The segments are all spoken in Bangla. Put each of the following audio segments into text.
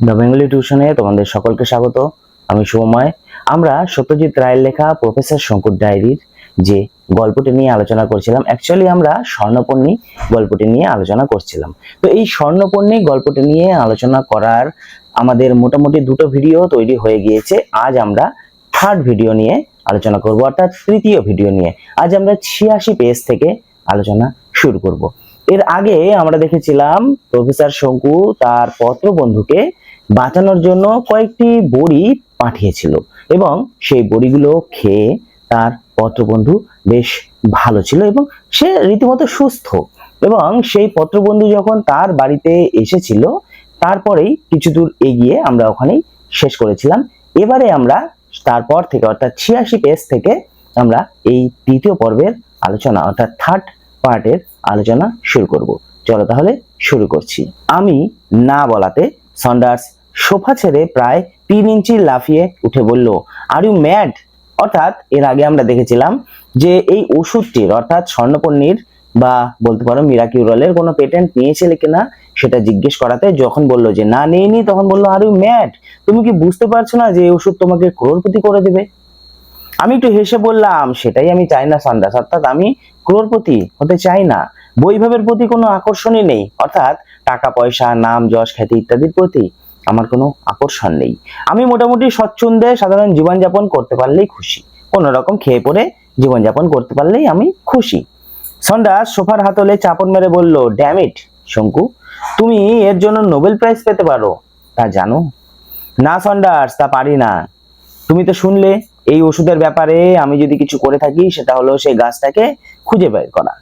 দ্য বেঙ্গলি টিউশনে তোমাদের সকলকে স্বাগত। আমি শুভময় আমরা সত্যজিৎ রায়ের লেখা প্রফেসর শঙ্কুর ডায়েরির যে গল্পটি নিয়ে আলোচনা করছিলাম অ্যাকচুয়ালি আমরা স্বর্ণপর্ণী গল্পটি নিয়ে আলোচনা করছিলাম। তো এই স্বর্ণপর্ণী গল্পটি নিয়ে আলোচনা করার আমাদের মোটামুটি দুটো ভিডিও তৈরি হয়ে গিয়েছে। আজ আমরা থার্ড ভিডিও নিয়ে আলোচনা করব, অর্থাৎ তৃতীয় ভিডিও নিয়ে। আজ আমরা ছিয়াশি পেজ থেকে আলোচনা শুরু করব। এর আগে আমরা দেখেছিলাম প্রফেসর শঙ্কু তার পত্র বন্ধুকে বাঁচানোর জন্য কয়েকটি বড়ি পাঠিয়েছিল এবং সেই বড়িগুলো খেয়ে তার পত্রবন্ধু বেশ ভালো ছিল এবং সে রীতিমতো সুস্থ। এবং সেই পত্রবন্ধু যখন তার বাড়িতে এসেছিল, তারপরেই কিছু দূর এগিয়ে আমরা ওখানেই শেষ করেছিলাম। এবারে আমরা তারপর থেকে অর্থাৎ ছিয়াশি পেজ থেকে আমরা এই তৃতীয় পর্বের আলোচনা অর্থাৎ থার্ড পার্টের আলোচনা শুরু করব। চলো তাহলে শুরু করছি। আমি না বলাতে সন্ডার্স সোফা ছেড়ে প্রায় তিন ইঞ্চি লাফিয়ে উঠে বলল আর ইউ ম্যাড অর্থাৎ এর আগে আমরা দেখেছিলাম যে এই ওষুধটির, অর্থাৎ স্বর্ণপন্নীর বা বলতে পারো মিরাকিউরালের কোনো পেটেন্ট নিয়েছিলে কিনা সেটা জিজ্ঞেস করাতে যখন বলল যে, না, নেইনি, তখন বলল আর ইউ ম্যাড তুমি কি বুঝতে পারছ না যে এই ওষুধ তোমাকে ক্রোরপতি করে দেবে? আমি একটু হেসে বললাম, সেটাই আমি চাই না সন্দাস অর্থাৎ আমি ক্রোরপতি হতে চাই না। বৈভবের প্রতি কোনো আকর্ষণই নেই। অর্থাৎ টাকা, পয়সা, নাম, যশ, খ্যাতি ইত্যাদির প্রতি আমার কোনো আকর্ষণ নেই। আমি মোটামুটি স্বচ্ছন্দে সাধারণ জীবনযাপন করতে পারলেই খুশি। কোনো রকম খেয়ে পরে জীবনযাপন করতে পারলেই আমি খুশি। সন্ডাস সোফার হাতলে চাপন মেরে বলল ড্যামিট শঙ্কু, তুমি এর জন্য নোবেল প্রাইজ পেতে পারো, তা জানো? না সন্ডার্স তা পারি না। তুমি তো শুনলে, এই ওষুধের ব্যাপারে আমি যদি কিছু করে থাকি, সেটা হলো সেই গাছটাকে খুঁজে বের করা।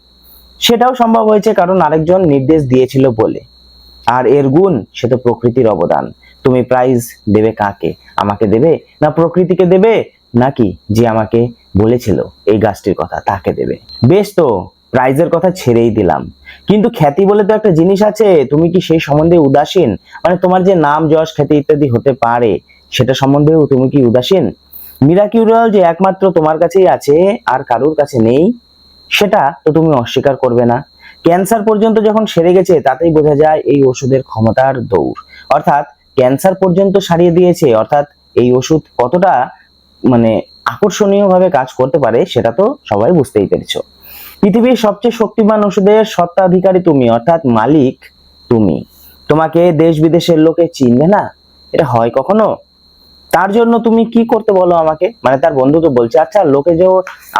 সেটাও সম্ভব হয়েছে কারণ আরেকজন নির্দেশ দিয়েছিল বলে। আর এর গুণ, সে তো প্রকৃতির অবদান। তুমি প্রাইজ দেবে কাকে? আমাকে দেবে না প্রকৃতিকে দেবে? নাকি যে আমাকে বলেছিল এই গাছটির কথা, তাকে দেবে? বেশ তো প্রাইজের কথা ছেড়েই দিলাম। কিন্তু খ্যাতি বলে তো একটা জিনিস আছে, তুমি কি সেই সম্বন্ধে উদাসীন? মানে তোমার যে নাম, যশ, খ্যাতি ইত্যাদি হতে পারে, সেটা সম্বন্ধেও তুমি কি উদাসীন? মিরাকিউরাল যে একমাত্র তোমার কাছেই আছে, আর কারোর কাছে নেই, সেটা তো তুমি অস্বীকার করবে না। ক্যান্সার পর্যন্ত যখন সেরে গেছে, তাতেই বোঝা যায় এই ওষুধের ক্ষমতার দৌড়। অর্থাৎ ক্যান্সার পর্যন্ত সারিয়ে দিয়েছে, অর্থাৎ এই ওষুধ কতটা মানে আকর্ষণীয় ভাবে কাজ করতে পারে, সেটা তো সবাই বুঝতেই পেরেছ। পৃথিবীর সবচেয়ে শক্তিমান ওষুধের সত্ত্বাধিকারী তুমি, অর্থাৎ মালিক তুমি। তোমাকে দেশ বিদেশের লোকে চিনবে না? এটা হয় কখনো? তার জন্য তুমি কি করতে বলো আমাকে? মানে তার বন্ধু তো বলছে আচ্ছা লোকে যে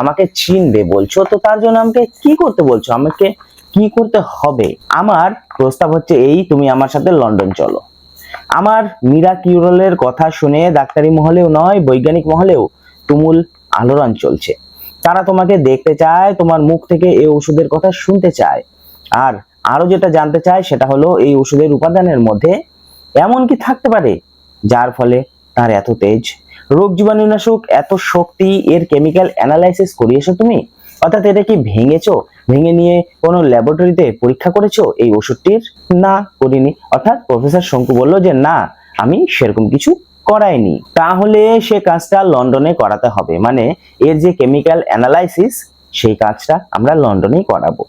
আমাকে চিনবে বলছো, তো তার জন্য আমাকে কি করতে বলছো? আমাকে কি করতে হবে? আমার প্রস্তাব হচ্ছে এই, তুমি আমার সাথে লন্ডন চলো। আমার মীরা কিউরলের কথা শুনে ডাক্তারি মহলেও নয়, বৈজ্ঞানিক মহলেও তুমুল আলোড়ন চলছে। তারা তোমাকে দেখতে চায়, তোমার মুখ থেকে এই ওষুধের কথা শুনতে চায়। আর আরও যেটা জানতে চায়, সেটা হলো এই ওষুধের উপাদানের মধ্যে এমন কি থাকতে পারে, যার ফলে তার এত তেজ? রোগ জীবাণুনাশক এত শক্তি, এর কেমিক্যাল অ্যানালাইসিস করিয়েছো তুমি? অর্থাৎ এটা কি ভেঙেছো? ভেঙে নিয়ে কোনো ল্যাবরেটরিতে পরীক্ষা করেছ এই ওষুধটির? না, করিনি। অর্থাৎ প্রফেসর শঙ্কু বলল যে, না, আমি সেরকম কিছু করাইনি। তাহলে সে কাজটা লন্ডনে করাতে হবে। মানে এর যে কেমিক্যাল অ্যানালাইসিস সেই কাজটা আমরা লন্ডনেই করাবো।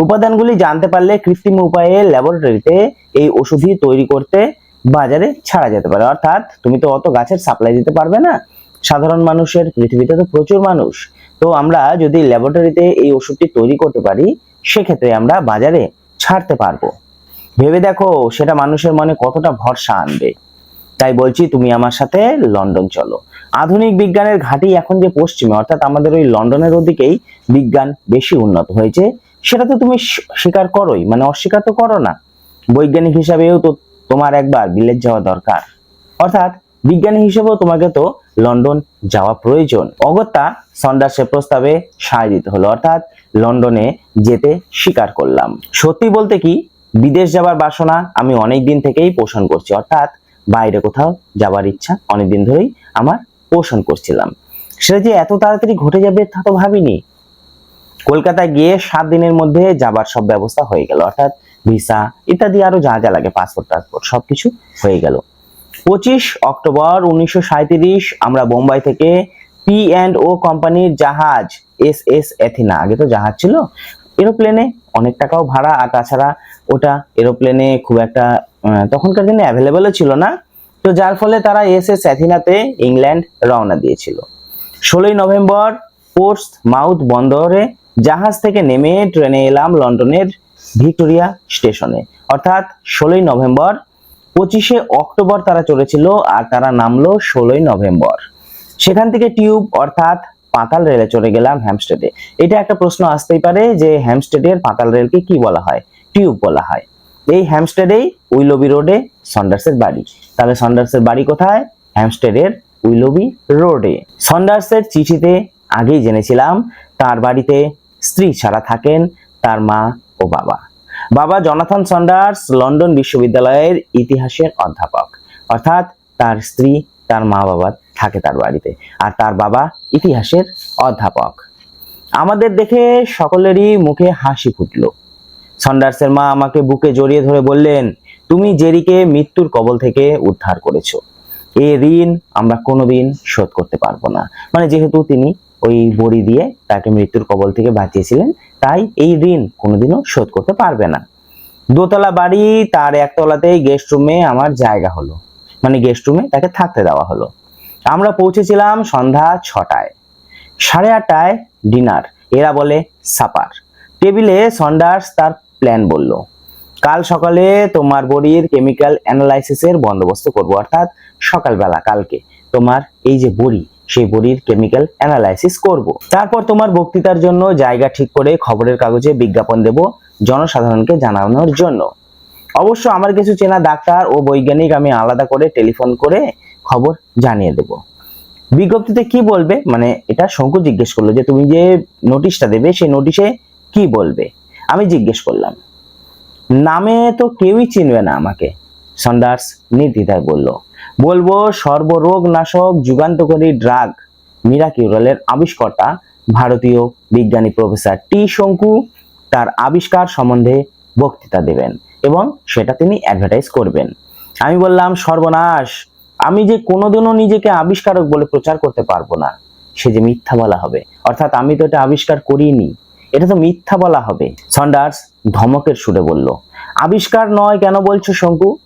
উপাদানগুলি জানতে পারলে কৃত্রিম উপায়ে ল্যাবরেটরিতে এই ওষুধই তৈরি করতে বাজারে ছাড়া যেতে পারে। অর্থাৎ তুমি তো অত গাছের সাপ্লাই দিতে পারবে না। সাধারণ মানুষের পৃথিবীতে তো প্রচুর মানুষ। তো আমরা যদি ল্যাবরেটরিতে এই ওষুধটি তৈরি করতে পারি, সেক্ষেত্রে আমরা বাজারে ছাড়তে পারব। ভেবে দেখো, সেটা মানুষের মনে কতটা ভরসা আনবে। তাই বলছি, তুমি আমার সাথে লন্ডন চলো। আধুনিক বিজ্ঞানের ঘাঁটি এখন যে পশ্চিমে, অর্থাৎ আমাদের ওই লন্ডনের ওদিকেই বিজ্ঞান বেশি উন্নত হয়েছে, সেটা তো তুমি স্বীকার করোই মানে অস্বীকার তো করো না। বৈজ্ঞানিক হিসাবেও তো তোমার একবার বিলেত যাওয়া দরকার। অর্থাৎ বিজ্ঞানী হিসেবেও তোমাকে তো লন্ডন যাওয়া প্রয়োজন। অগত্যা সন্ডার্সের প্রস্তাবে সায় দিতে হলো, অর্থাৎ লন্ডনে যেতে স্বীকার করলাম। সত্যি বলতে কি, বিদেশ যাবার বাসনা আমি অনেক দিন থেকেই পোষণ করছি, অর্থাৎ বাইরে কোথাও যাবার ইচ্ছা অনেকদিন ধরেই আমার পোষণ করছিলাম। সেটা যে এত তাড়াতাড়ি ঘটে যাবে তা তো ভাবিনি। কলকাতায় গিয়ে সাত দিনের মধ্যে যাবার সব ব্যবস্থা হয়ে গেল, অর্থাৎ ভিসা ইত্যাদি আরও যা যা লাগে পাসপোর্ট টাসপোর্ট সবকিছু হয়ে গেল। পঁচিশ অক্টোবর উনিশশো সাঁইত্রিশ, আমরা বোম্বাই থেকে পি অ্যান্ড ও কোম্পানির জাহাজ এস এস এথিনা, আগে তো জাহাজ ছিল, এরোপ্লেনে অনেক টাকাও ভাড়া, আর তাছাড়া ওটা এরোপ্লেনে খুব একটা তখনকার দিনে অ্যাভেলেবেলও ছিল না, তো যার ফলে তারা এসে স্যাথিনাতে ইংল্যান্ড রওনা দিয়েছিল। ষোলোই নভেম্বর পোর্টস মাউথ বন্দরে জাহাজ থেকে নেমে ট্রেনে এলাম লন্ডনের ভিক্টোরিয়া স্টেশনে, অর্থাৎ ষোলোই নভেম্বর পঁচিশে অক্টোবর তারা চলেছিল আর তারা নামলো ষোলোই নভেম্বর। সেখান থেকে টিউব অর্থাৎ পাতাল রেলে চলে গেলাম হ্যামস্টেডে। এটা একটা প্রশ্ন আসতেই পারে যে হ্যামস্টেডের পাতাল রেলকে কি বলা হয়? টিউব বলা হয়। এই হ্যামস্টেডেই উইলবি রোডে সন্ডার্সের বাড়ি। তাহলে সন্ডার্সের বাড়ি কোথায়? হ্যামস্টেডের উইলবি রোডে। সন্ডার্সের চিঠিতে আগেই জেনেছিলাম, তার বাড়িতে স্ত্রী ছাড়া থাকেন তার মা ও বাবা। বাবা জনাথন সন্ডার্স, লন্ডন বিশ্ববিদ্যালয়ের ইতিহাসের অধ্যাপক। অর্থাৎ তার স্ত্রী, তার মা বাবা থাকে তার বাড়িতে আর তার বাবা ইতিহাসের অধ্যাপক। আমাদের দেখে সকলেরই মুখে হাসি ফুটলো। সন্ডার্সের মা আমাকে বুকে জড়িয়ে ধরে বললেন, তুমি জেরিকে মৃত্যুর কবল থেকে উদ্ধার করেছ। এই ঋণ আমরা কোনোদিন শোধ করতে পারব না। মানে যেহেতু তিনি ওই বড়ি দিয়ে তাকে মৃত্যুর কবল থেকে বাঁচিয়েছিলেন। তাই এই ঋণ কোনোদিনও শোধ করতে পারবে না। দোতলা বাড়ি, তার একতলাতেই গেস্ট রুমে আমার জায়গা হলো। মানে গেস্ট রুমে তাকে থাকতে দেওয়া হলো। আমরা পৌঁছেছিলাম সন্ধ্যা ছটায়। সাড়ে আটটায় ডিনার এরা বলে সাপার টেবিলে সন্ডার্স তার প্ল্যান বলল, কাল সকালে তোমার বড়ির কেমিক্যাল অ্যানালাইসিসের বন্দোবস্ত করব, অর্থাৎ সকালবেলা, কালকে। তোমার এই যে বড়ি সেই বড়ির কেমিক্যাল অ্যানালাইসিস করব। তারপর তোমার বক্তৃতার জন্য জায়গা ঠিক করে খবরের কাগজে বিজ্ঞাপন দেব জনসাধারণকে জানানোর জন্য। অবশ্য আমার কিছু চেনা ডাক্তার ও বৈজ্ঞানিক আমি আলাদা করে টেলিফোন করে খবর জানিয়ে দেব। বিজ্ঞপ্তিতে কি বলবে? মানে এটা শঙ্কু জিজ্ঞেস করল যে তুমি যে নোটিশটা দেবে, সেই নোটিশে কি বলবে? আমি জিজ্ঞেস করলাম। নামে তো কেউই চিনবে না আমাকে, সন্ডার্স নির্দ্বিধায় বলল। বলব সর্বরোগ নাশক যুগান্তকারী ড্রাগ মিরাকিউরালের আবিষ্কর্তা ভারতীয় বিজ্ঞানী প্রফেসর টি শঙ্কু তার আবিষ্কার সম্বন্ধে বক্তৃতা দেবেন এবং সেটা তিনি অ্যাডভার্টাইজ করবেন। আমি বললাম, সর্বনাশ! আমি যে কোনোদিনও নিজেকে আবিষ্কারক বলে প্রচার করতে পারব না। সে যে মিথ্যা বলা হবে। অর্থাৎ আমি তো এটা আবিষ্কার করিনি। এটা তো মিথ্যা বলা হবে। সন্ডার্স ধমকের সুরে বলল, আবিষ্কার নয় কেন বলছো শঙ্কু?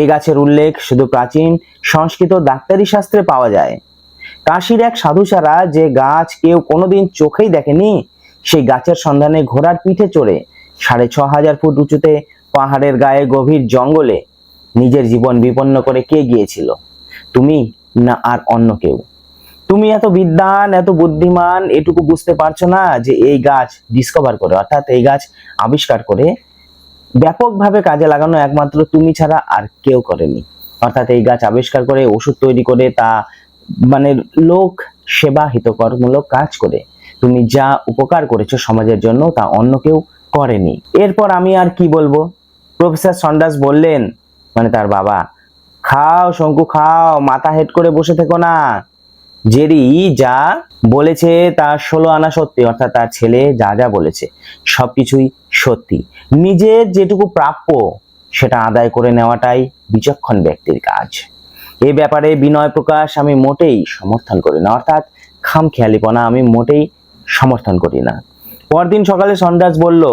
এ গাছের উল্লেখ শুধু প্রাচীন সংস্কৃত ডাক্তারি শাস্ত্রে পাওয়া যায়। কাশির এক সাধু ছাড়া যে গাছ কেউ কোনোদিন চোখেই দেখেনি, সেই গাছের সন্ধানে ঘোড়ার পিঠে চড়ে সাড়ে ছ হাজার ফুট উঁচুতে পাহাড়ের গায়ে গভীর জঙ্গলে নিজের জীবন বিপন্ন করে কে গিয়েছিল? তুমি না আর অন্য কেউ? তুমি এত বিদ্বান, এত বুদ্ধিমান, এটুকু বুঝতে পারছ না যে এই গাছ ডিসকভার করে, অর্থাৎ এই গাছ আবিষ্কার করে ব্যাপকভাবে কাজে লাগানো একমাত্র তুমি ছাড়া আর কেউ করেনি। অর্থাৎ এই গাছ আবিষ্কার করে, ওষুধ তৈরি করে, তা মানে লোক সেবা হিতকরমূলক কাজ করে। তুমি যা উপকার করেছ সমাজের জন্য, তা অন্য কেউ করেনি। এরপর আমি আর কি বলব? প্রফেসর সন্ডাস বললেন মানে তার বাবা, খাও শঙ্কু, খাও, মাথা হেড করে বসে থেকো না। জেরি যা বলেছে তা ষোলো আনা সত্যি, অর্থাৎ তার ছেলে যা যা বলেছে, সবকিছুই সত্যি। নিজের যেটুকু প্রাপ্য, সেটা আদায় করে নেওয়াটাই বিচক্ষণ ব্যক্তির কাজ। এ ব্যাপারে বিনয় প্রকাশ আমি মোটেই সমর্থন করি না, অর্থাৎ খামখেয়ালিপনা আমি মোটেই সমর্থন করি না। পরদিন সকালে সন্ডাস বলল,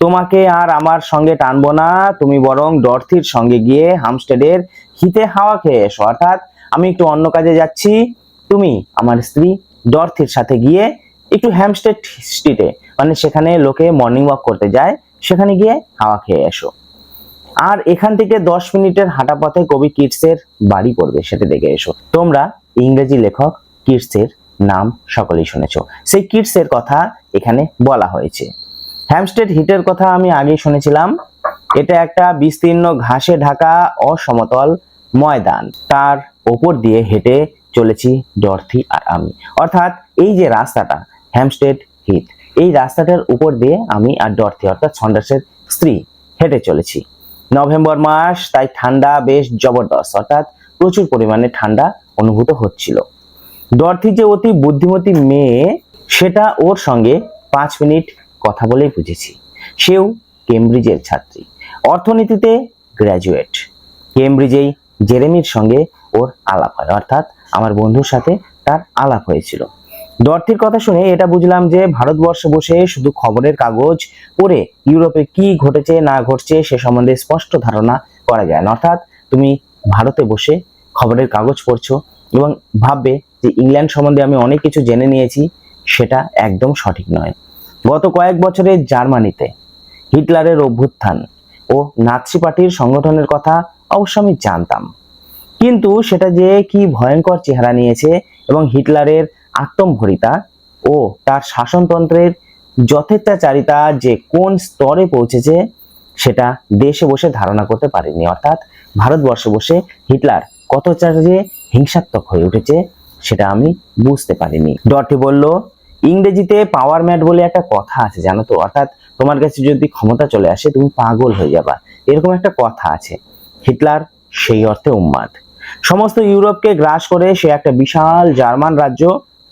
তোমাকে আর আমার সঙ্গে টানবো না, তুমি বরং ডরথির সঙ্গে গিয়ে হামস্টেডের হিতে হাওয়া খেয়ে এসো। অর্থাৎ আমি একটু অন্য কাজে যাচ্ছি তুমি আমার স্ত্রী ডরথির সাথে গিয়ে একটু হ্যামস্টেড স্ট্রিটে মানে সেখানে লোকে মর্নিং ওয়াক করতে যায়, সেখানে গিয়ে হাওয়া খেয়ে এসো। আর এখান থেকে দশ মিনিটের হাঁটা পথে কবি কিটসের বাড়ি পড়বে, সেটা দেখে এসো। তোমরা ইংরেজি লেখক কিটসের নাম সকলেই শুনেছো। সেই কিটসের কথা এখানে বলা হয়েছে। হ্যামস্টেড হিটের কথা আমি আগেই শুনেছিলাম। এটা একটা বিস্তীর্ণ ঘাসে ঢাকা অসমতল ময়দান। তার ওপর দিয়ে হেঁটে চলেছি ডরথি আর আমি। অর্থাৎ এই যে রাস্তাটা, হ্যামস্টেড হিট, এই রাস্তাটার উপর দিয়ে আমি আর ডরথি, অর্থাৎ সন্ডার্সের স্ত্রী হেঁটে চলেছি। নভেম্বর মাস, তাই ঠান্ডা বেশ জবরদস্ত, অর্থাৎ প্রচুর পরিমাণে ঠান্ডা অনুভূত হচ্ছিল। ডরথি যে অতি বুদ্ধিমতী মেয়ে, সেটা ওর সঙ্গে পাঁচ মিনিট কথা বলেই বুঝেছি। সেও কেমব্রিজের ছাত্রী, অর্থনীতিতে গ্র্যাজুয়েট কেমব্রিজেই জেরেমির সঙ্গে ওর আলাপ হয়, অর্থাৎ আমার বন্ধুর সাথে তার আলাপ হয়েছিল। ডর্থির কথা শুনে এটা বুঝলাম যে ভারতবর্ষে বসে শুধু খবরের কাগজ পড়ে ইউরোপে কি ঘটেছে, না ঘটছে সে সম্বন্ধে স্পষ্ট ধারণা করা যায় না। অর্থাৎ তুমি ভারতে বসে খবরের কাগজ পড়ছো এবং ভাববে যে ইংল্যান্ড সম্বন্ধে আমি অনেক কিছু জেনে নিয়েছি, সেটা একদম সঠিক নয়। গত কয়েক বছরে জার্মানিতে হিটলারের অভ্যুত্থান ও নাৎসি পার্টির সংগঠনের কথা অবশ্য আমি জানতাম। কিন্তু সেটা যে কি ভয়ঙ্কর চেহারা নিয়েছে এবং হিটলারের আত্মম্ভরিতা ও তার শাসনতন্ত্রের যথেচ্ছাচারিতা যে কোন স্তরে পৌঁছেছে, সেটা দেশে বসে ধারণা করতে পারেনি। অর্থাৎ ভারতবর্ষে বসে হিটলার কতটা যে হিংসাত্মক হয়ে উঠেছে, সেটা আমি বুঝতে পারিনি। ডটি বলল, ইংরেজিতে পাওয়ার ম্যাট বলে একটা কথা আছে, জানো তো? অর্থাৎ তোমার কাছে যদি ক্ষমতা চলে আসে, তুমি পাগল হয়ে যাবা। এরকম একটা কথা আছে। হিটলার সেই অর্থে উন্মাদ সমস্ত ইউরোপকে গ্রাস করে সে একটা বিশাল জার্মান রাজ্য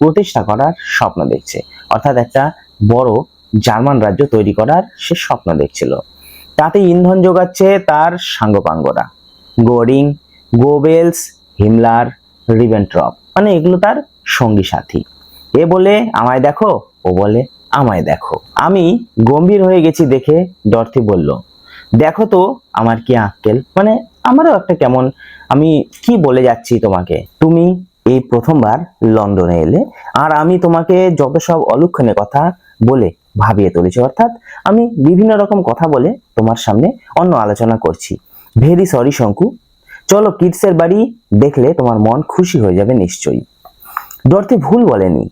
প্রতিষ্ঠা করার স্বপ্ন দেখছে। অর্থাৎ একটা বড় জার্মান রাজ্য তৈরি করার সে স্বপ্ন দেখছিল। তাতে ইন্ধন যোগাচ্ছে তার সাঙ্গপাঙ্গরা। গোরিং, গোবেলস, হিমলার রিভেন্ট্রপ মানে এগুলো তার সঙ্গী সাথী। এ বলে আমায় দেখো, ও বলে আমায় দেখো। আমি গম্ভীর হয়ে গেছি দেখে ডর্থি বলল, দেখো তো আমার কি আক্কেল? মানে আমারও একটা কেমন আমি কি বলে যাচ্ছি তোমাকে? তুমি এই প্রথমবার লন্ডনে এলে, আর আমি তোমাকে যত সব অলক্ষণে কথা বলে ভাবিয়ে তুলেছি, অর্থাৎ আমি বিভিন্ন রকম কথা বলে তোমার সামনে অন্য আলোচনা করছি। Very sorry, Shanku. চলো কিডসের বাড়ি দেখলে তোমার মন খুশি হয়ে যাবে নিশ্চয়ই। ডর্থি ভুল বলেনি।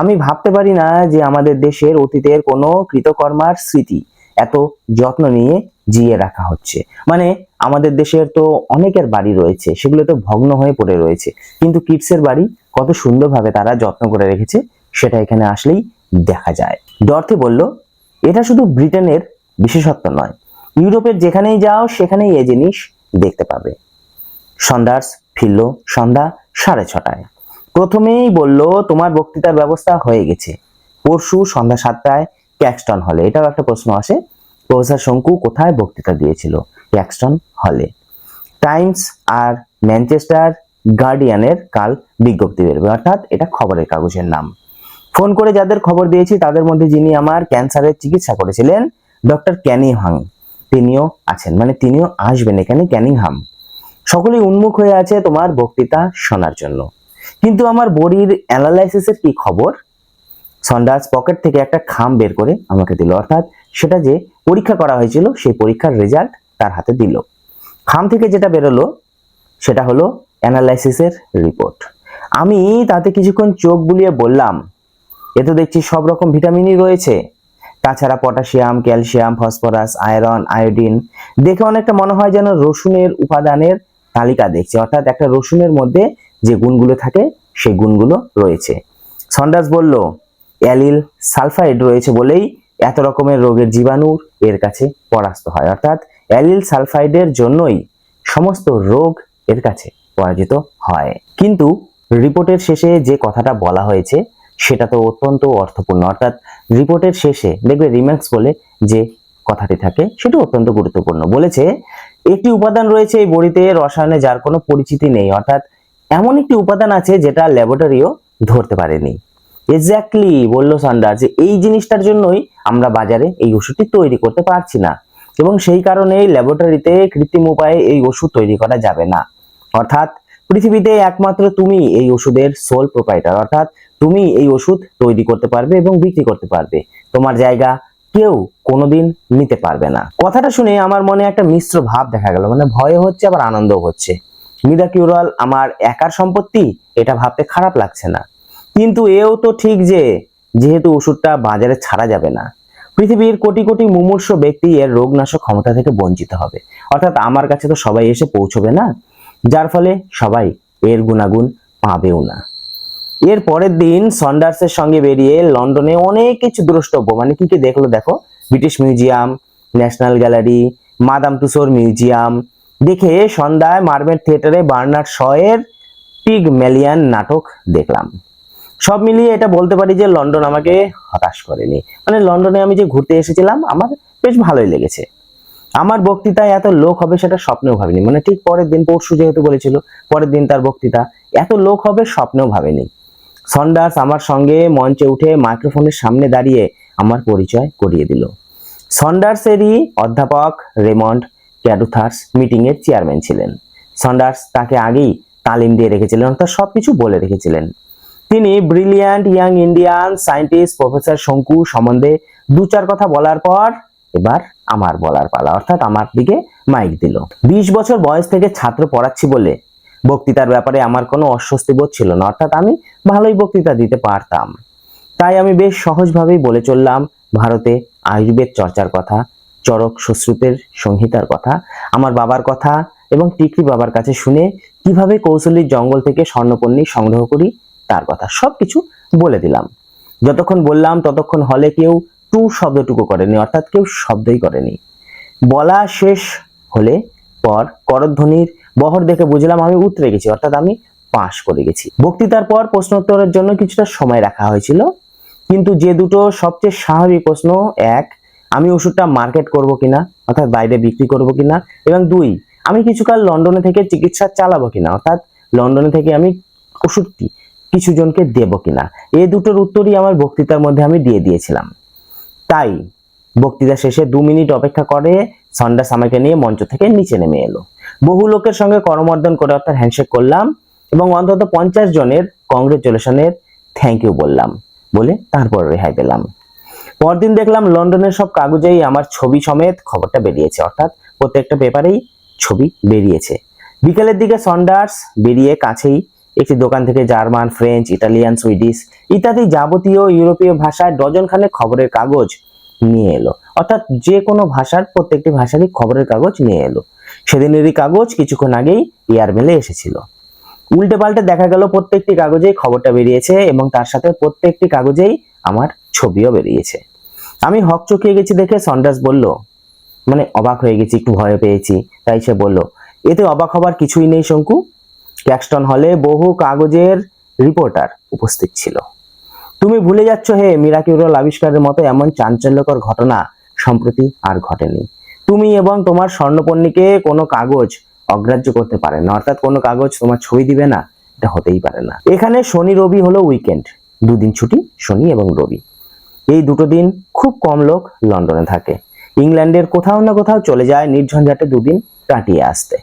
আমি ভাবতে পারি না যে আমাদের দেশের অতীতের কোনো কৃতকর্মার স্মৃতি এত যত্ন নিয়ে জিয়ে রাখা হচ্ছে। মানে আমাদের দেশের তো অনেকের বাড়ি রয়েছে, সেগুলো তো ভগ্ন হয়ে পড়ে রয়েছে। কিন্তু কিডসের বাড়ি কত সুন্দরভাবে তারা যত্ন করে রেখেছে, সেটা এখানে আসলেই দেখা যায়। ডর্থে বলল, এটা শুধু ব্রিটেনের বিশেষত্ব নয়, ইউরোপের যেখানেই যাও, সেখানেই এ জিনিস দেখতে পাবে। সন্ধ্যার্স ফিরল সন্ধ্যা সাড়ে ছটায়। প্রথমেই বলল, তোমার বক্তৃতার ব্যবস্থা হয়ে গেছে। পরশু সন্ধ্যা সাতটায় ক্যাক্সটন হলে। এটাও একটা প্রশ্ন আসে। প্রফেসর শঙ্কু কোথায় বক্তৃতা দিয়েছিল? ক্যাক্সটন হলে টাইমস আর ম্যানচেস্টার গার্ডিয়ানের কাল বিজ্ঞপ্তি বেরোবে অর্থাৎ এটা খবরের কাগজের নাম। ফোন করে যাদের খবর দিয়েছি, তাদের মধ্যে যিনি আমার ক্যান্সারের চিকিৎসা করেছিলেন, ডক্টর ক্যানিহাং তিনিও আছেন। মানে তিনিও আসবেন এখানে ক্যানিংহাম। সকলেই উন্মুখ হয়ে আছে তোমার বক্তৃতা শোনার জন্য। কিন্তু আমার বডির অ্যানালাইসিসের কি খবর? সন্ডাস পকেট থেকে একটা খাম বের করে আমাকে দিল। অর্থাৎ সেটা যে পরীক্ষা করা হয়েছিল, সেই পরীক্ষার রেজাল্ট তার হাতে দিল। খাম থেকে যেটা বেরোলো, সেটা হলো অ্যানালাইসিসের রিপোর্ট আমি তাতে কিছুক্ষণ চোখ বুলিয়ে বললাম, এ তো দেখছি সব রকম ভিটামিনই রয়েছে। তাছাড়া potassium calcium phosphorus iron iodine দেখে অনেকটা মনে হয় যেন রসুনের উপাদানের তালিকা দেখছে। অর্থাৎ একটা রসুনের মধ্যে যে গুণগুলো থাকে, সেই গুণগুলো রয়েছে। সন্ডাস বলল, অ্যালিল সালফাইড রয়েছে বলেই এত রকমের রোগের জীবাণু এর কাছে পরাস্ত হয়। অর্থাৎ অ্যালিল সালফাইডের জন্যই সমস্ত রোগ এর কাছে পরাজিত হয়। কিন্তু রিপোর্টের শেষে যে কথাটা বলা হয়েছে, সেটা তো অত্যন্ত অর্থপূর্ণ। অর্থাৎ রিপোর্টের শেষে দেখবে রিমার্কস বলে যে কথাটি থাকে, সেটা অত্যন্ত গুরুত্বপূর্ণ। বলেছে, একটি উপাদান রয়েছে এই বড়িতে, রসায়নে যার কোনো পরিচিতি নেই। অর্থাৎ এমন একটি উপাদান আছে যেটা ল্যাবরেটরিও ধরতে পারেনি। এক্স্যাক্টলি বলল সান্ডার যে এই জিনিসটার জন্যই আমরা বাজারে এই ওষুধটি তৈরি করতে পারছি না। এবং সেই কারণেই ল্যাবরেটরিতে কৃত্রিম উপায়ে এই ওষুধ তৈরি করা যাবে না। অর্থাৎ পৃথিবীতে একমাত্র তুমি এই ওষুধের সোল প্রোপাইটার অর্থাৎ তুমি এই ওষুধ তৈরি করতে পারবে এবং বিক্রি করতে পারবে। তোমার জায়গা কেউ কোনোদিন নিতে পারবে না। কথাটা শুনে আমার মনে একটা মিশ্র ভাব দেখা গেল মানে ভয় হচ্ছে, আবার আনন্দ হচ্ছে। মিদা কিউরাল আমার একার সম্পত্তি, এটা ভাবতে খারাপ লাগছে না। কিন্তু এও তো ঠিক যে, যেহেতু ওষুধটা বাজারে ছাড়া যাবে না। পৃথিবীর কোটি কোটি মুমূর্ষ ব্যক্তি এর রোগনাশক ক্ষমতা থেকে বঞ্চিত হবে। অর্থাৎ আমার কাছে তো সবাই এসে পৌঁছবে না, যার ফলে সবাই এর গুণাগুণ পাবেও না। এর পরের দিন সন্ডার্সের সঙ্গে বেরিয়ে লন্ডনে অনেক কিছু দ্রষ্টব্য মানে কি কি দেখল দেখো? British museum, national gallery, madame তুসোর museum. দেখে সন্ধ্যায় মার্বেল থিয়েটারে বার্নার্ড শয়ের পিগ ম্যালিয়ান নাটক দেখলাম। সব মিলিয়ে এটা বলতে পারি যে লন্ডন আমাকে হতাশ করেনি। মানে লন্ডনে আমি যে ঘুরতে এসেছিলাম, আমার বেশ ভালোই লেগেছে। আমার বক্তৃতায় এত লোক হবে সেটা স্বপ্নেও ভাবিনি। মানে ঠিক পরের দিন, পরশু যেহেতু বলেছিল, পরের দিন তার বক্তৃতা, এত লোক হবে স্বপ্নেও ভাবেনি। সন্ডার্স আমার সঙ্গে মঞ্চে উঠে মাইক্রোফোনের সামনে দাঁড়িয়ে আমার পরিচয় করিয়ে দিল। সন্ডার্সেরই অধ্যাপক রেমন্ড ক্যাডুথার্স মিটিংয়ের চেয়ারম্যান ছিলেন। সন্ডার্স তাকে আগেই তালিম দিয়ে রেখেছিলেন, অর্থাৎ সবকিছু বলে রেখেছিলেন। তিনি brilliant young Indian scientist professor Shanku সম্বন্ধে দু চার কথা বলার পর এবার আমার বলার পালা, অর্থাৎ আমার দিকে মাইক দিল। বিশ বছর বয়স থেকে ছাত্র পড়াচ্ছি বলে বক্তৃতার ব্যাপারে আমার কোনো অস্বস্তি বোধ ছিল না, অর্থাৎ আমি ভালোই বক্তৃতা দিতে পারতাম। তাই আমি বেশ সহজভাবেই বলে চললাম, ভারতে আয়ুর্বেদ চর্চার কথা, চরক সুশ্রুতের সংহিতার কথা, আমার বাবার কথা এবং টিকরি বাবার কাছে শুনে কীভাবে কৌশলীর জঙ্গল থেকে স্বর্ণপন্নী সংগ্রহ করি তার কথা। সবকিছু বলে দিলাম। যতক্ষণ বললাম, ততক্ষণ হলে কেউ টু শব্দটুকু করেনি, অর্থাৎ কেউ শব্দই করেনি। বলা শেষ হলে পর করধ্বনির বহর দেখে বুঝলাম আমি উতরে গেছি, অর্থাৎ আমি পাশ করে গেছি। বক্তৃতার পর প্রশ্নোত্তরের জন্য কিছুটা সময় রাখা হয়েছিল। কিন্তু যে দুটো সবচেয়ে স্বাভাবিক প্রশ্ন, এক, আমি ওষুধটা মার্কেট করব কিনা, অর্থাৎ বাইরে বিক্রি করব কিনা, এবং দুই, আমি কিছুকাল লন্ডনে থেকে চিকিৎসা চালাবো কিনা, অর্থাৎ লন্ডনে থেকে আমি ওষুধটি কিছু জনকে দেব কিনা? এই দুটোর উত্তরই আমার বক্তৃতার মধ্যে আমি দিয়ে দিয়েছিলাম। তাই বক্তৃতা শেষে দু মিনিট অপেক্ষা করে সন্ডাস আমাকে নিয়ে মঞ্চ থেকে নিচে নেমে এলো। বহু লোকের সঙ্গে করমর্দন করে অর্থাৎ হ্যান্ডশেক করলাম এবং অন্তত পঞ্চাশ জনের কংগ্রেচুলেশনের থ্যাংক ইউ বললাম বলে তারপর রেহাই পেলাম। পরদিন দেখলাম লন্ডনের সব কাগজেই আমার ছবি সমেত খবরটা বেরিয়েছে, অর্থাৎ প্রত্যেকটা পেপারেই ছবি বেরিয়েছে। বিকেলের দিকে সন্ডার্স বেরিয়ে কাছেই একটি দোকান থেকে জার্মান, ফ্রেঞ্চ, ইটালিয়ান, সুইডিশ ইত্যাদি যাবতীয় ইউরোপীয় ভাষায় ডজন খানেক খবরের কাগজ নিয়ে এলো। অর্থাৎ যে কোনো ভাষার প্রত্যেকটি ভাষারই খবরের কাগজ নিয়ে এলো। সেদিনেরই কাগজ কিছুক্ষণ আগেই এয়ারমেলে এসেছিল। উল্টে পাল্টে দেখা গেল প্রত্যেকটি কাগজেই খবরটা বেরিয়েছে এবং তার সাথে প্রত্যেকটি কাগজেই আমার ছবিও বেরিয়েছে। আমি হকচকিয়ে গেছি দেখে সন্ডার্স বলল মানে অবাক হয়ে গেছি, একটু ভয় পেয়েছি। তাই সে বলল, এতে অবাক হবার কিছুই নেই, শঙ্কু। ক্যাক্সটন হলে বহু কাগজের রিপোর্টার উপস্থিত ছিল। তুমি ভুলে যাচ্ছ হে মিরাকিউরাল আবিষ্কারের মতো এমন চাঞ্চল্যকর ঘটনা সম্প্রতি আর ঘটেনি। তুমি এবং তোমার স্বর্ণপণ্যিকে কোনো কাগজ অগ্রাহ্য করতে পারে না অর্থাৎ কোনো কাগজ তোমার ছবি দিবে না, এটা হতেই পারে না। এখানে শনি রবি হলো উইকেন্ড, দুদিন ছুটি, শনি এবং রবি। এই দুটো দিন খুব কম লোক লন্ডনে থাকে। ইংল্যান্ডের কোথাও না কোথাও চলে যায় নির্ঝঞ্ঝাটে দুদিন কাটিয়ে আসতে।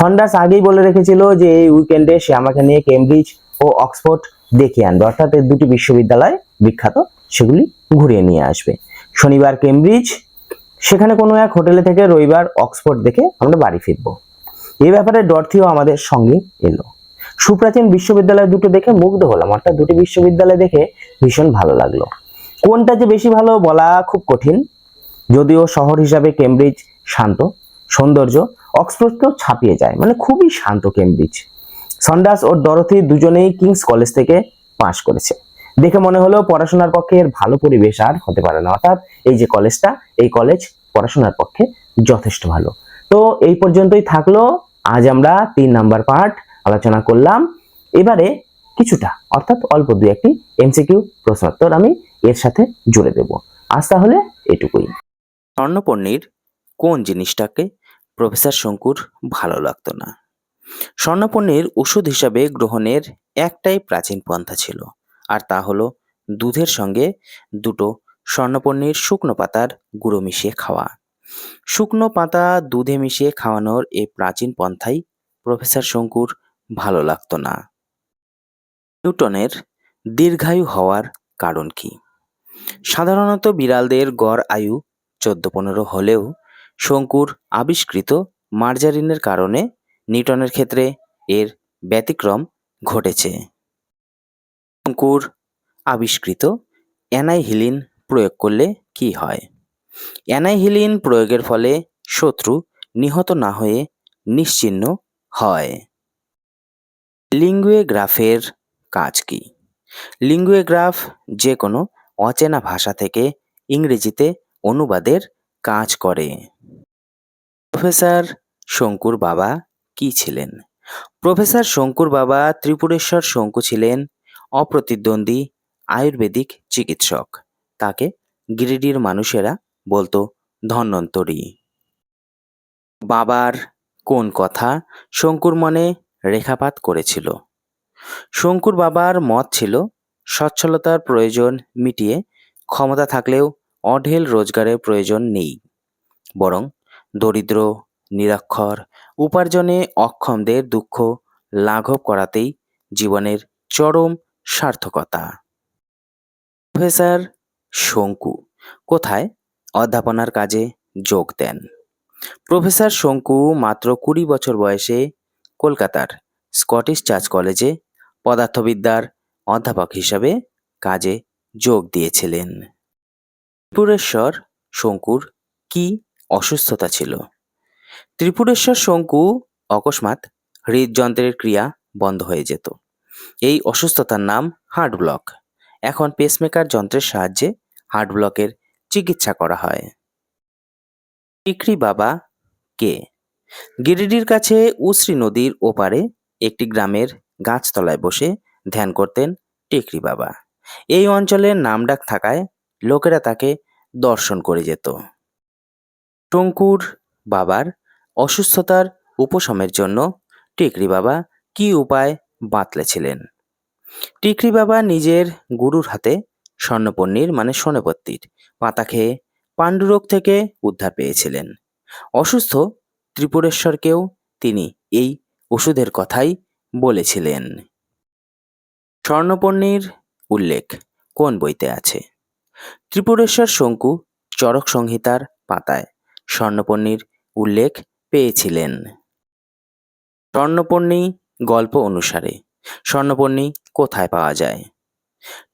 সন্ডার্স আগেই বলে রেখেছিল যে এই উইকেন্ডে সে আমাকে নিয়ে কেমব্রিজ ও অক্সফোর্ড দেখিয়ে আনবে। অর্থাৎ এই দুটি বিশ্ববিদ্যালয় বিখ্যাত, সেগুলি ঘুরিয়ে নিয়ে আসবে। শনিবার কেমব্রিজ সেখানে কোনো এক হোটেলে থেকে রবিবার অক্সফোর্ড দেখে আমরা বাড়ি ফিরবো। এই ব্যাপারে ডরথিও আমাদের সঙ্গে এলো। সুপ্রাচীন বিশ্ববিদ্যালয় দুটো দেখে মুগ্ধ হলাম, অর্থাৎ দুটি বিশ্ববিদ্যালয় দেখে ভীষণ ভালো লাগল। কোনটা যে বেশি ভালো বলা খুব কঠিন, যদিও শহর হিসাবে কেমব্রিজ শান্ত, সৌন্দর্য অক্সফোর্ডকেও ছাপিয়ে যায় মানে খুবই শান্ত কেমব্রিজ। সন্ডাস ও ডরথি দুজনেই কিংস কলেজ থেকে পাশ করেছে। দেখে মনে হলো পড়াশোনার পক্ষে এর ভালো পরিবেশ আর হতে পারে না। অর্থাৎ এই যে কলেজটা, এই কলেজ পড়াশোনার পক্ষে যথেষ্ট ভালো। তো এই পর্যন্তই থাকল। আজ আমরা তিন নাম্বার পার্ট আলোচনা করলাম। এবারে কিছুটা, অর্থাৎ অল্প দু একটি এমসিকিউ প্রশ্নোত্তর আমি এর সাথে জুড়ে দেব। আজ তাহলে এটুকুই। স্বর্ণপর্ণির কোন জিনিসটাকে প্রফেসর শঙ্কুর ভালো লাগতো না। স্বর্ণপর্ণির ওষুধ হিসাবে গ্রহণের একটাই প্রাচীন পন্থা ছিল, আর তা হলো দুধের সঙ্গে দুটো স্বর্ণপর্ণির শুকনো পাতার গুঁড়ো মিশিয়ে খাওয়া। শুকনো পাতা দুধে মিশিয়ে খাওয়ানোর এই প্রাচীন পন্থাই প্রফেসর শঙ্কুর ভালো লাগতো না। নিউটনের দীর্ঘায়ু হওয়ার কারণ কি? সাধারণত বিড়ালদের গড় আয়ু চোদ্দ পনেরো হলেও শঙ্কুর আবিষ্কৃত মার্জারিনের কারণে নিউটনের ক্ষেত্রে এর ব্যতিক্রম ঘটেছে। শঙ্কুর আবিষ্কৃত অ্যানাইহিলিন প্রয়োগ করলে কি হয়? অ্যানাইহিলিন প্রয়োগের ফলে শত্রু নিহত না হয়ে নিশ্চিহ্ন হয়। লিঙ্গুয়েগ্রাফের কাজ কি? লিঙ্গুয়েগ্রাফ যে কোনো অচেনা ভাষা থেকে ইংরেজিতে অনুবাদের কাজ করে। প্রফেসর শঙ্কুর বাবা কি ছিলেন? প্রফেসর শঙ্কুর বাবা ত্রিপুরেশ্বর শঙ্কু ছিলেন অপ্রতিদ্বন্দ্বী আয়ুর্বেদিক চিকিৎসক। তাকে গিরিডির মানুষেরা বলতো ধন্বন্তরী। বাবার কোন কথা শঙ্কুর মনে রেখাপাত করেছিল? শঙ্কুর বাবার মত ছিল সচ্ছলতার প্রয়োজন মিটিয়ে ক্ষমতা থাকলেও অঢেল রোজগারের প্রয়োজন নেই, বরং দরিদ্র, নিরক্ষর, উপার্জনে অক্ষমদের দুঃখ লাঘব করাতেই জীবনের চরম সার্থকতা। প্রফেসর শঙ্কু, কোথায়? অধ্যাপনার কাজে যোগ দেন। প্রফেসর শঙ্কু মাত্র কুড়ি বছর বয়সে কলকাতার স্কটিশ চার্চ কলেজে পদার্থবিদ্যার অধ্যাপক হিসাবে কাজে যোগ দিয়েছিলেন। ত্রিপুরেশ্বর শঙ্কুর কি অসুস্থতা ছিল। ত্রিপুরেশ্বর শঙ্কু অকস্মাৎ হৃদযন্ত্রের ক্রিয়া বন্ধ হয়ে যেত। এই অসুস্থতার নাম হার্ট ব্লক। এখন পেসমেকার যন্ত্রের সাহায্যে হার্ট ব্লকের চিকিৎসা করা হয়। টিকরি বাবা কে? গিরিডির কাছে উশ্রী নদীর ওপারে একটি গ্রামের গাছতলায় বসে ধ্যান করতেন টিকরি বাবা। এই অঞ্চলের নামডাক থাকায় লোকেরা তাকে দর্শন করে যেত। টঙ্কুর বাবার অসুস্থতার উপশমের জন্য টিকরি বাবা কি উপায় বাতলেছিলেন? টিকরি বাবা নিজের গুরুর হাতে স্বর্ণপন্নীর মানে সোনেপত্তির পাতা খেয়ে পাণ্ডুরোগ থেকে উদ্ধার পেয়েছিলেন। অসুস্থ ত্রিপুরেশ্বরকেও তিনি এই ওষুধের কথাই বলেছিলেন। স্বর্ণপন্নীর উল্লেখ কোন বইতে আছে? ত্রিপুরেশ্বর শঙ্কু চরক সংহিতার পাতায় স্বর্ণপন্নীর উল্লেখ পেয়েছিলেন। স্বর্ণপর্ণী গল্প অনুসারে স্বর্ণপর্ণী কোথায় পাওয়া যায়?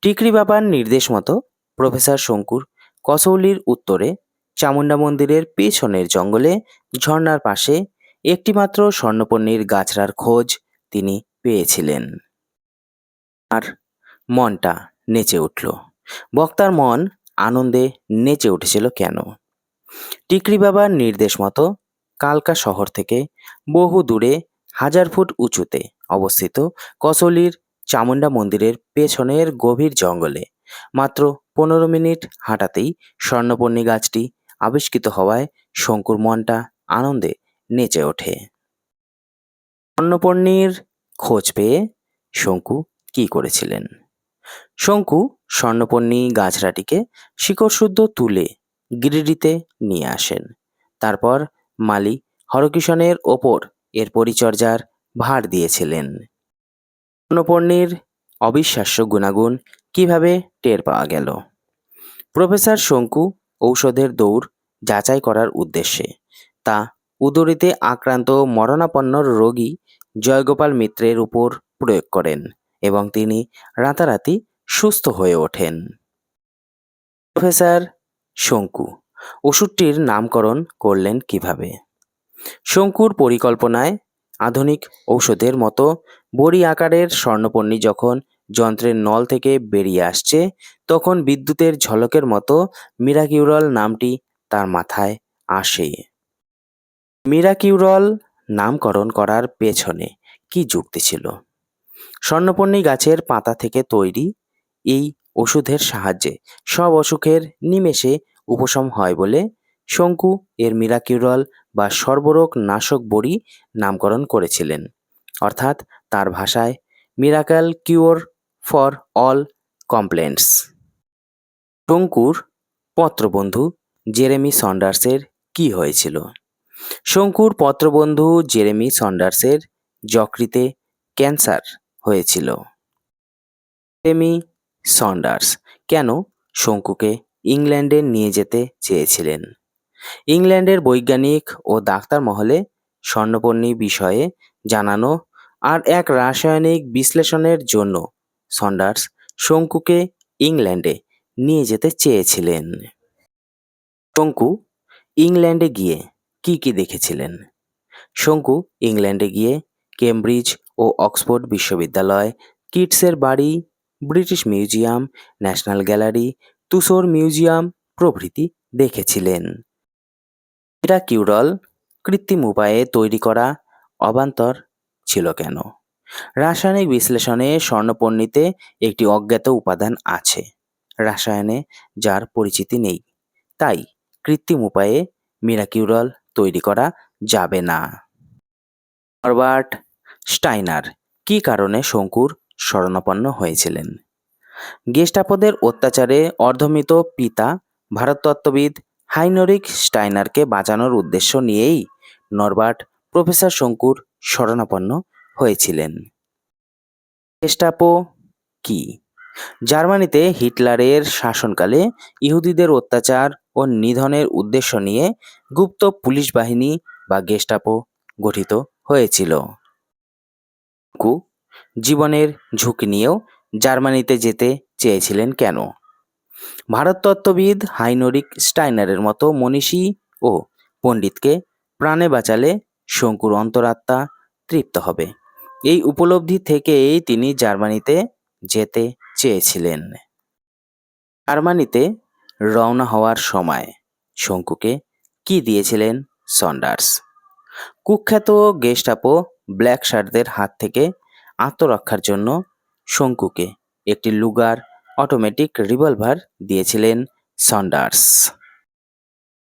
টিকরি বাবার নির্দেশ মতো প্রফেসর শঙ্কুর কসৌলির উত্তরে চামুন্ডা মন্দিরের পেছনের জঙ্গলে ঝর্ণার পাশে একটিমাত্র স্বর্ণপর্ণীর গাছড়ার খোঁজ তিনি পেয়েছিলেন। আর মনটা নেচে উঠল। বক্তার মন আনন্দে নেচে উঠেছিল কেন? টিকরি বাবার নির্দেশ মতো কালকা শহর থেকে বহু দূরে হাজার ফুট উঁচুতে অবস্থিত কসলির চামুন্ডা মন্দিরের পেছনের গভীর জঙ্গলে মাত্র পনেরো মিনিট হাঁটাতেই স্বর্ণপর্ণী গাছটি আবিষ্কৃত হওয়ায় শঙ্কুর মনটা আনন্দে নেচে ওঠে। স্বর্ণপর্ণীর খোঁজ পেয়ে শঙ্কু কি করেছিলেন? শঙ্কু স্বর্ণপর্ণী গাছড়াটিকে শিকড়শুদ্ধ তুলে গিরিডিতে নিয়ে আসেন। তারপর মালি হরকিষণের ওপর এর পরিচর্যার ভার দিয়েছিলেন। স্বর্ণপর্ণীর অবিশ্বাস্য গুণাগুণ কীভাবে টের পাওয়া গেল? প্রফেসর শঙ্কু ঔষধের দৌড় যাচাই করার উদ্দেশ্যে। তা উদরিতে আক্রান্ত মরণাপন্ন রোগী জয়গোপাল মিত্রের উপর প্রয়োগ করেন এবং তিনি রাতারাতি সুস্থ হয়ে ওঠেন। প্রফেসর শঙ্কু। ওষুধটির নামকরণ করলেন কীভাবে? শঙ্কুর পরিকল্পনায় আধুনিক ঔষধের মতো বড়ি আকারের স্বর্ণপর্ণী যখন যন্ত্রের নল থেকে বেরিয়ে আসছে, তখন বিদ্যুতের ঝলকের মতো মিরাকিউরল নামটি তার মাথায় আসে। মিরাকিউরল নামকরণ করার পেছনে কি যুক্তি ছিল? স্বর্ণপর্ণী গাছের পাতা থেকে তৈরি এই ওষুধের সাহায্যে সব অসুখের নিমেষে উপশম হয় বলে শঙ্কু এর মিরাকিউরল বা সর্বরোগ নাশক বড়ি নামকরণ করেছিলেন। অর্থাৎ তার ভাষায় miracle cure for all complaints. শঙ্কুর পত্রবন্ধু জেরেমি সন্ডার্সের কি হয়েছিল? শঙ্কুর পত্রবন্ধু জেরেমি সন্ডার্সের যকৃতে ক্যান্সার হয়েছিল। জেরেমি সন্ডার্স, কেন শঙ্কুকে ইংল্যান্ডে নিয়ে যেতে চেয়েছিলেন। ইংল্যান্ডের বৈজ্ঞানিক ও ডাক্তার মহলে স্বর্ণপর্ণী বিষয়ে জানানো আর এক রাসায়নিক বিশ্লেষণের জন্য সন্ডার্স শঙ্কুকে ইংল্যান্ডে নিয়ে যেতে চেয়েছিলেন। শঙ্কু, ইংল্যান্ডে গিয়ে কি কি দেখেছিলেন? শঙ্কু, ইংল্যান্ডে গিয়ে কেমব্রিজ ও অক্সফোর্ড বিশ্ববিদ্যালয়, কিটসের বাড়ি, ব্রিটিশ মিউজিয়াম, ন্যাশনাল গ্যালারি তুসোর মিউজিয়াম প্রভৃতি দেখেছিলেন। এরা কিউরল কৃত্রিম উপায়ে তৈরি করা অবান্তর ছিল কেন? রাসায়নিক বিশ্লেষণে স্বর্ণপর্ণীতে একটি অজ্ঞাত উপাদান আছে। রাসায়নে যার পরিচিতি নেই। তাই কৃত্রিম উপায়ে মিরাকিউরল তৈরি করা যাবে না। নরবার্ট স্টাইনার কী কারণে শঙ্কুর শরণাপন্ন হয়েছিলেন? গেস্টাপোদের অত্যাচারে অর্ধমিত পিতা, ভারততত্ত্ববিদ হাইনরিক স্টাইনারকে বাঁচানোর উদ্দেশ্য নিয়েই নরবার্ট প্রফেসর শঙ্কুর শরণাপন্ন হয়েছিলেন। গেস্টাপো কি? জার্মানিতে হিটলারের শাসনকালে ইহুদিদের অত্যাচার ও নিধনের উদ্দেশ্য নিয়ে গুপ্ত পুলিশ বাহিনী বা গেস্টাপো গঠিত হয়েছিল। শঙ্কু জীবনের ঝুঁকি নিয়েও জার্মানিতে যেতে চেয়েছিলেন কেন? ভারততত্ত্ববিদ হাইনরিক স্টাইনারের মতো মনীষী ও পণ্ডিতকে প্রাণে বাঁচালে শঙ্কুর অন্তরাত্মা তৃপ্ত হবে। এই উপলব্ধি থেকেই তিনি জার্মানিতে যেতে চেয়েছিলেন। জার্মানিতে রওনা হওয়ার সময় শঙ্কুকে কি দিয়েছিলেন সন্ডার্স? কুখ্যাত গেস্টাপো ব্ল্যাক শার্টদের হাত থেকে আত্মরক্ষার জন্য শঙ্কুকে। একটি লুগার অটোমেটিক রিভলভার দিয়েছিলেন সন্ডার্স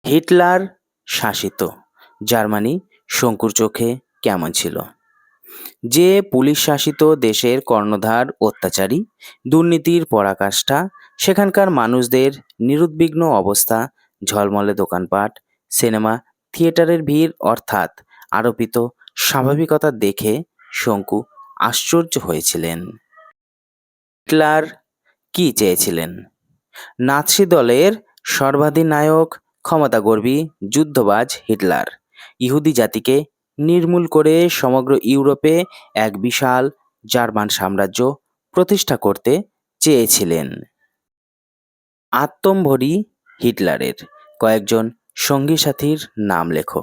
হিটলার শাসিত। জার্মানি শঙ্কুর চোখে কেমন ছিল? যে পুলিশ শাসিত দেশের কর্ণধার, অত্যাচারী, দুর্নীতির পরাকাষ্ঠা, সেখানকার মানুষদের নিরুদ্বিগ্ন অবস্থা, ঝলমলে দোকানপাট, সিনেমা, থিয়েটারের ভিড় অর্থাৎ আরোপিত স্বাভাবিকতা দেখে শঙ্কু আশ্চর্য হয়েছিলেন। হিটলার কি চেয়েছিলেন? নাৎসি দলের সর্বাধিনায়ক ক্ষমতাগর্বী যুদ্ধবাজ হিটলার। ইহুদি জাতিকে নির্মূল করে সমগ্র ইউরোপে এক বিশাল জার্মান সাম্রাজ্য প্রতিষ্ঠা করতে চেয়েছিলেন। আত্মম্ভরি হিটলারের কয়েকজন সঙ্গী সাথীর নাম লেখো।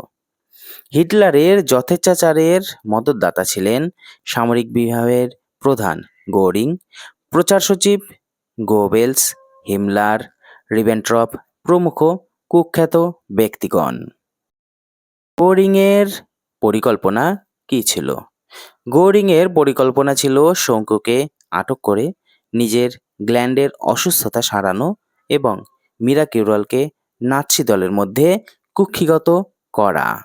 হিটলারের যথেচ্ছাচারের মদতদাতা ছিলেন সামরিক বিভাগের প্রধান গোরিং প্রচার সচিব গোবেলস, হিমলার, রিবেন্ট্রপ প্রমুখ কুখ্যাত ব্যক্তিগণ। গোরিংয়ের পরিকল্পনা কী ছিল? গোরিংয়ের পরিকল্পনা ছিল শঙ্কুকে আটক করে নিজের গ্ল্যান্ডের অসুস্থতা সারানো এবং মীরা কিউরলকে নাৎসি দলের মধ্যে কুক্ষিগত করা।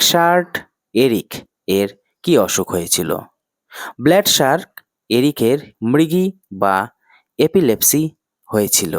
শার্ট এরিক এর কি অসুখ হয়েছিল? ব্ল্যাড শার্ক এরিকের মৃগী বা এপিলেপসি হয়েছিল।